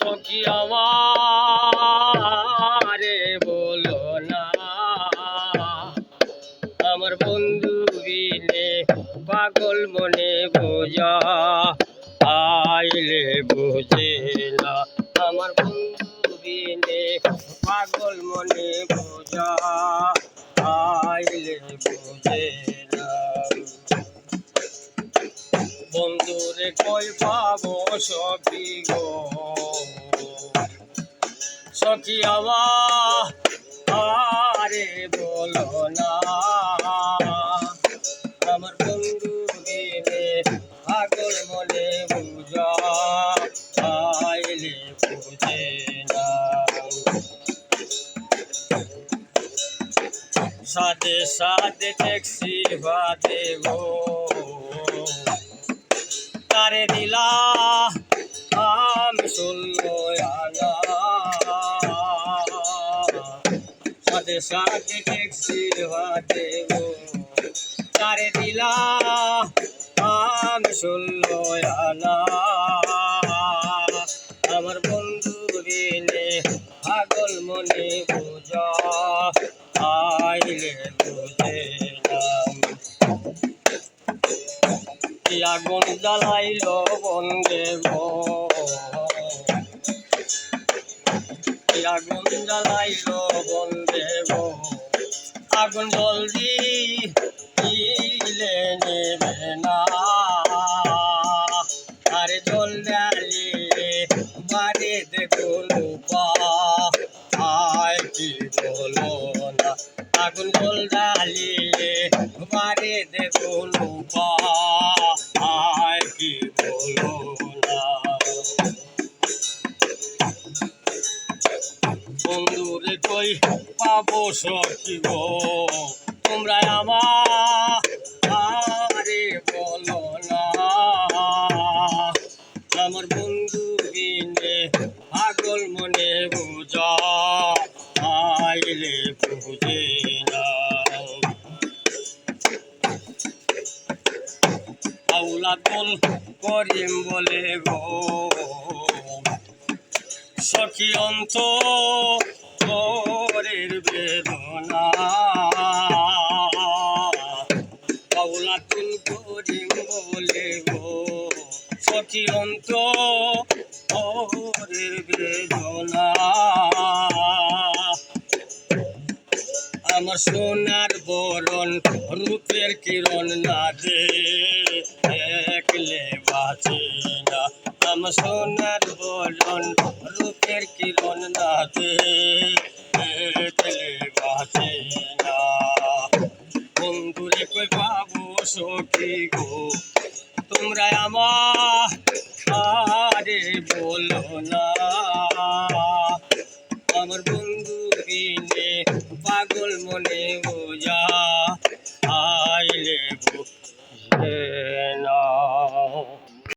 সখী আমারে বলো না, আমার বন্ধু বিনে পাগল মনে বোঝা, আইলে বুঝে না, আমার বন্ধু বিনে পাগল মনে বোঝা, আইলে বুঝে কই পাবো সখী গো? সখী আমার আরে বলো না। আমার বন্ধু দিনে পাগল মনে বুঝা, আইলে বুঝে না। সাথে সাথে ট্যাক্সি বাদে গো। তারে দিলা, আমি শুনলো আনা সাথে সাথে ট্যাক্সি বাদে গো, তারে দিলা, আমি শুনলো আনা আমার বন্ধু বিনে পাগল মনে বোঝা, আইলে বুঝে আগুন জ্বালাইল বন্দে আগুন জ্বালাইল বন্দে আগুন জলদি নেবে না। আরে জল ডালিয়ে বাড়ি দেখুন আয় কি বলো না। আগুন জল ডালিয়ে বাড়ি দেখুন আয় বন্ধুরে কই পাবো সখী গো? তোমরা আমারে বলো না। আমার বন্ধু বিনে পাগল মনে বুঝা আইলে বুঝে না আউলা করিম বলে গো সখী অন্ত তোরের বেদনা। বাউলা তুল করিম বলে গো, সখী অন্ত তোরের বেদনা। আমার সোনার বরণ, রূপের কিরণ না দে একলে বাঁচে না। আমার সোনার বরণ রূপের কিরণ না বাঁচে না বন্ধুরে কই পাবো সখী গো তোমরা আমার আরে বলো না আমার বন্ধু বিনে পাগল মনে বোঝা আইলে বুঝে না